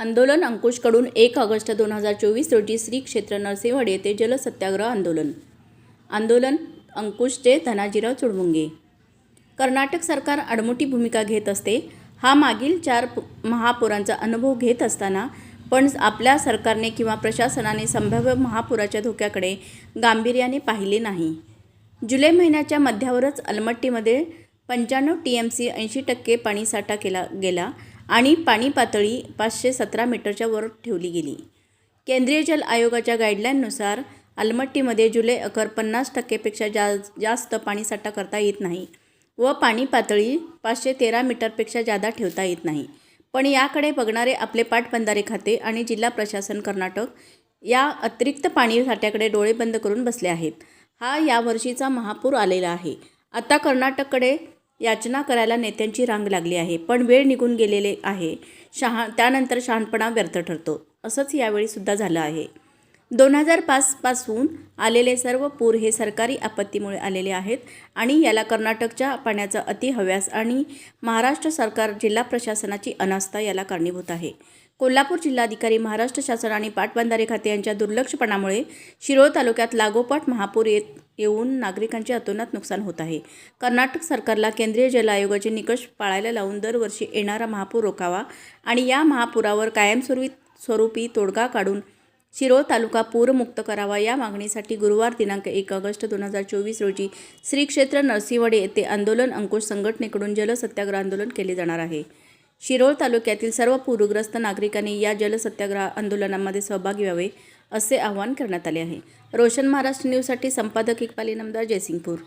आंदोलन अंकुशकडून एक ऑगस्ट दोन हजार चोवीस रोजी श्री क्षेत्र नरसिंहवाडी येथे जलसत्याग्रह आंदोलन. आंदोलन अंकुशचे धनाजीराव चुडमुंगे. कर्नाटक सरकार आडमुठी भूमिका घेत असते हा मागील चार महापुरांचा अनुभव घेत असताना पण आपल्या सरकारने किंवा प्रशासनाने संभाव्य महापुराच्या धोक्याकडे गांभीर्याने पाहिले नाही. जुलै महिन्याच्या मध्यावरच अलमट्टीमध्ये पंच्याण्णव टी एम सी ऐंशी टक्के पाणीसाठा केला गेला आणि पाणी पातळी पाचशे सतरा मीटरच्या वर ठेवली गेली. केंद्रीय जल आयोगाच्या गाईडलाईननुसार अलमट्टीमध्ये जुलै अखेर पन्नास टक्केपेक्षा जा जास्त पाणीसाठा करता येत नाही व पाणी पातळी पाचशे तेरा मीटरपेक्षा जादा ठेवता येत नाही. पण याकडे बघणारे आपले पाटबंधारे खाते आणि जिल्हा प्रशासन कर्नाटक या अतिरिक्त पाणी साठ्याकडे डोळे बंद करून बसले आहेत. हा यावर्षीचा महापूर आलेला आहे. आता कर्नाटककडे याचना करायला नेत्यांची रांग लागली आहे पण वेळ निघून गेलेले आहे. शहा त्यानंतर शहाणपणा व्यर्थ ठरतो. असंच यावेळी सुद्धा झालं आहे. दोन हजार पाचपासून आलेले सर्व पूर हे सरकारी आपत्तीमुळे आलेले आहेत आणि याला कर्नाटकच्या पाण्याचा अतिहव्यास आणि महाराष्ट्र सरकार जिल्हा प्रशासनाची अनास्था याला कारणीभूत आहे. कोल्हापूर जिल्हाधिकारी महाराष्ट्र शासन आणि पाटबंधारे खाते यांच्या दुर्लक्षपणामुळे शिरोळ तालुक्यात लागोपाठ महापूर येत येऊन नागरिकांचे अतोनात नुकसान होत आहे. कर्नाटक सरकारला केंद्रीय जल आयोगाचे निकष पाळायला लावून दरवर्षी येणारा महापूर रोखावा आणि या महापुरावर कायमस्वरूपी स्वरूपी तोडगा काढून शिरोळ तालुका पूरमुक्त करावा या मागणीसाठी गुरुवार दिनांक एक ऑगस्ट दोन हजार चोवीस रोजी श्री क्षेत्र नरसिंहवाडे येथे आंदोलन अंकुश संघटनेकडून जलसत्याग्रह आंदोलन केले जाणार आहे. शिरोळ तालुक्यातील सर्व पूरग्रस्त नागरिकांनी या जलसत्याग्रह आंदोलनामध्ये सहभागी व्हावे. असे आवाहन करण्यात आले आहे. रोशन महाराष्ट्र न्यूजसाठी संपादक इकबाल नमदार जयसिंगपूर.